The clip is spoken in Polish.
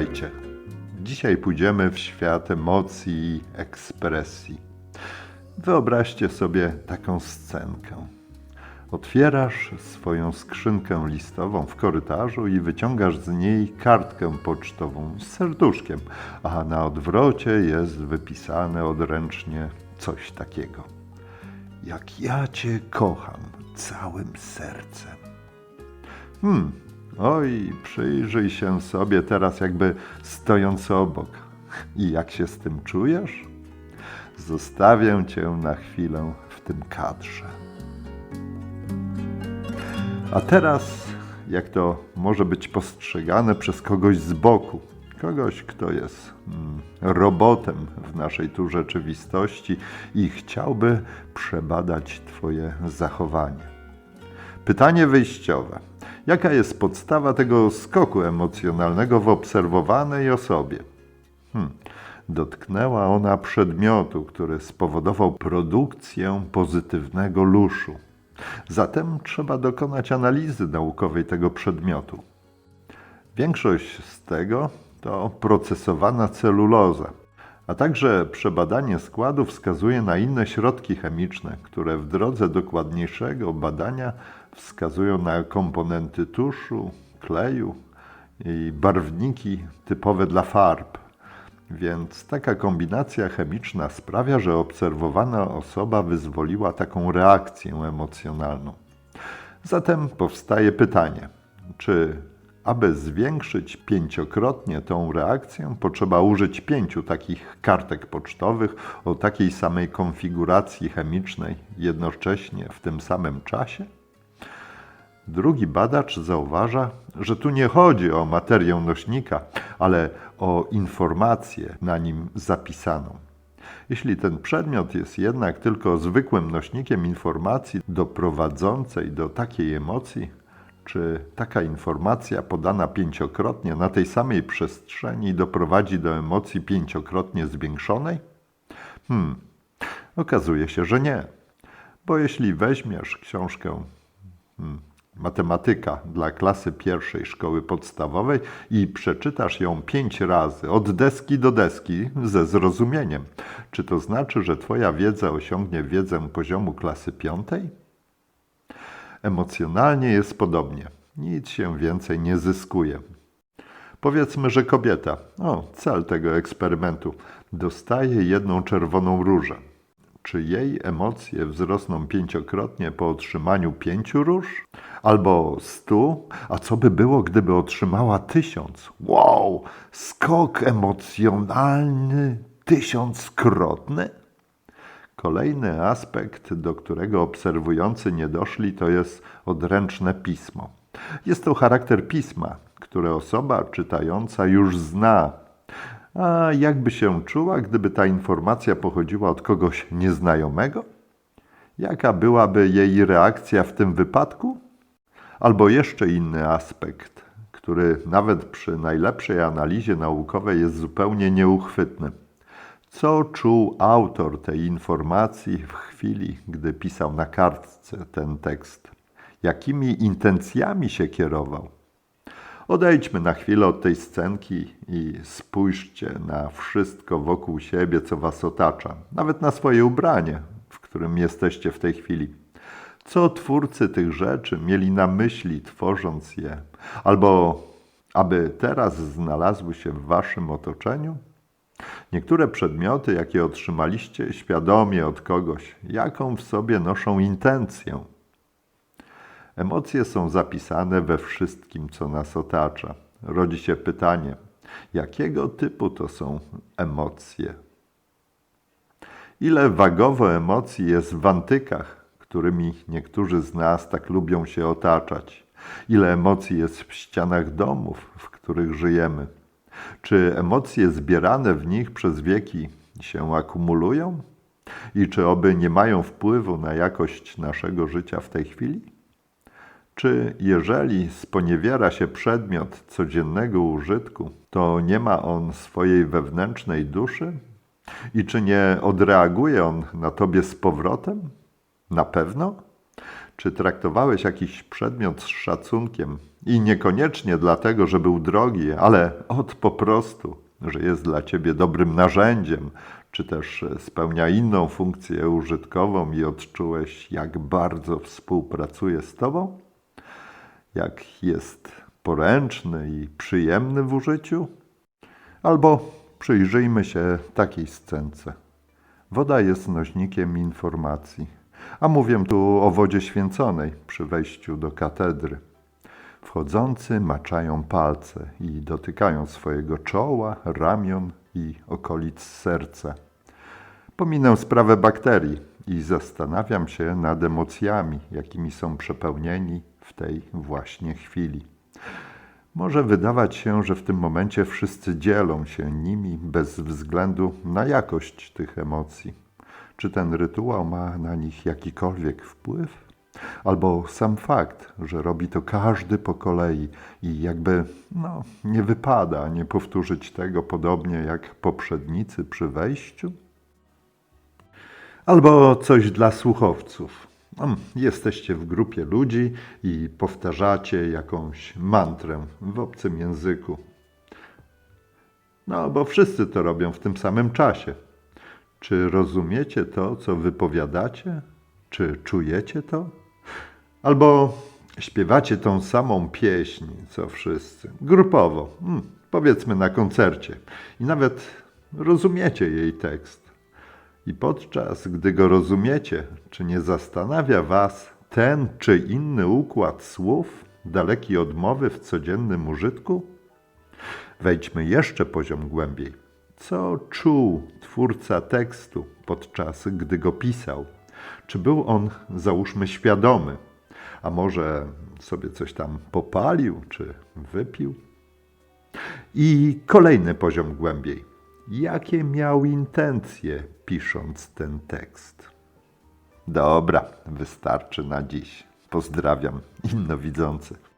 Witajcie. Dzisiaj pójdziemy w świat emocji i ekspresji. Wyobraźcie sobie taką scenkę. Otwierasz swoją skrzynkę listową w korytarzu i wyciągasz z niej kartkę pocztową z serduszkiem, a na odwrocie jest wypisane odręcznie coś takiego. Jak ja cię kocham całym sercem. Hmm, oj, przyjrzyj się sobie teraz, jakby stojąc obok. I jak się z tym czujesz? Zostawię cię na chwilę w tym kadrze. A teraz, jak to może być postrzegane przez kogoś z boku, kogoś, kto jest mm, robotem w naszej tu rzeczywistości i chciałby przebadać Twoje zachowanie. Pytanie wyjściowe. Jaka jest podstawa tego skoku emocjonalnego w obserwowanej osobie? Hmm. Dotknęła ona przedmiotu, który spowodował produkcję pozytywnego luszu. Zatem trzeba dokonać analizy naukowej tego przedmiotu. Większość z tego to procesowana celuloza, a także przebadanie składu wskazuje na inne środki chemiczne, które w drodze dokładniejszego badania wskazują na komponenty tuszu, kleju i barwniki typowe dla farb. Więc taka kombinacja chemiczna sprawia, że obserwowana osoba wyzwoliła taką reakcję emocjonalną. Zatem powstaje pytanie, czy aby zwiększyć pięciokrotnie tą reakcję, potrzeba użyć pięciu takich kartek pocztowych o takiej samej konfiguracji chemicznej jednocześnie w tym samym czasie? Drugi badacz zauważa, że tu nie chodzi o materię nośnika, ale o informację na nim zapisaną. Jeśli ten przedmiot jest jednak tylko zwykłym nośnikiem informacji doprowadzącej do takiej emocji, czy taka informacja podana pięciokrotnie na tej samej przestrzeni doprowadzi do emocji pięciokrotnie zwiększonej? Hmm, okazuje się, że nie. Bo jeśli weźmiesz książkę hmm, matematyka dla klasy pierwszej szkoły podstawowej i przeczytasz ją pięć razy od deski do deski ze zrozumieniem, czy to znaczy, że Twoja wiedza osiągnie wiedzę poziomu klasy piątej? Emocjonalnie jest podobnie. Nic się więcej nie zyskuje. Powiedzmy, że kobieta, o, cel tego eksperymentu, dostaje jedną czerwoną różę. Czy jej emocje wzrosną pięciokrotnie po otrzymaniu pięciu róż? Albo stu? A co by było, gdyby otrzymała tysiąc? Wow! Skok emocjonalny tysiąckrotny? Kolejny aspekt, do którego obserwujący nie doszli, to jest odręczne pismo. Jest to charakter pisma, które osoba czytająca już zna. A jakby się czuła, gdyby ta informacja pochodziła od kogoś nieznajomego? Jaka byłaby jej reakcja w tym wypadku? Albo jeszcze inny aspekt, który nawet przy najlepszej analizie naukowej jest zupełnie nieuchwytny. Co czuł autor tej informacji w chwili, gdy pisał na kartce ten tekst? Jakimi intencjami się kierował? Odejdźmy na chwilę od tej scenki i spójrzcie na wszystko wokół siebie, co was otacza, nawet na swoje ubranie, w którym jesteście w tej chwili. Co twórcy tych rzeczy mieli na myśli, tworząc je, albo aby teraz znalazły się w waszym otoczeniu? Niektóre przedmioty, jakie otrzymaliście świadomie od kogoś, jaką w sobie noszą intencję. Emocje są zapisane we wszystkim, co nas otacza. Rodzi się pytanie, jakiego typu to są emocje? Ile wagowo emocji jest w antykach, którymi niektórzy z nas tak lubią się otaczać? Ile emocji jest w ścianach domów, w których żyjemy? Czy emocje zbierane w nich przez wieki się akumulują? I czy oby nie mają wpływu na jakość naszego życia w tej chwili? Czy jeżeli sponiewiera się przedmiot codziennego użytku, to nie ma on swojej wewnętrznej duszy? I czy nie odreaguje on na tobie z powrotem? Na pewno? Czy traktowałeś jakiś przedmiot z szacunkiem i niekoniecznie dlatego, że był drogi, ale od po prostu, że jest dla ciebie dobrym narzędziem, czy też spełnia inną funkcję użytkową i odczułeś, jak bardzo współpracuje z tobą? Jak jest poręczny i przyjemny w użyciu? Albo przyjrzyjmy się takiej scence. Woda jest nośnikiem informacji, a mówię tu o wodzie święconej przy wejściu do katedry. Wchodzący maczają palce i dotykają swojego czoła, ramion i okolic serca. Pominę sprawę bakterii i zastanawiam się nad emocjami, jakimi są przepełnieni w tej właśnie chwili. Może wydawać się, że w tym momencie wszyscy dzielą się nimi bez względu na jakość tych emocji. Czy ten rytuał ma na nich jakikolwiek wpływ? Albo sam fakt, że robi to każdy po kolei i jakby no, nie wypada nie powtórzyć tego podobnie jak poprzednicy przy wejściu? Albo coś dla słuchowców. Jesteście w grupie ludzi i powtarzacie jakąś mantrę w obcym języku. No, bo wszyscy to robią w tym samym czasie. Czy rozumiecie to, co wypowiadacie? Czy czujecie to? Albo śpiewacie tą samą pieśń, co wszyscy, grupowo, mm, powiedzmy na koncercie, i nawet rozumiecie jej tekst. I podczas gdy go rozumiecie, czy nie zastanawia Was ten czy inny układ słów, daleki od mowy w codziennym użytku? Wejdźmy jeszcze poziom głębiej. Co czuł twórca tekstu podczas gdy go pisał? Czy był on, załóżmy, świadomy? A może sobie coś tam popalił czy wypił? I kolejny poziom głębiej. Jakie miał intencje pisząc ten tekst? Dobra, wystarczy na dziś. Pozdrawiam innowidzących.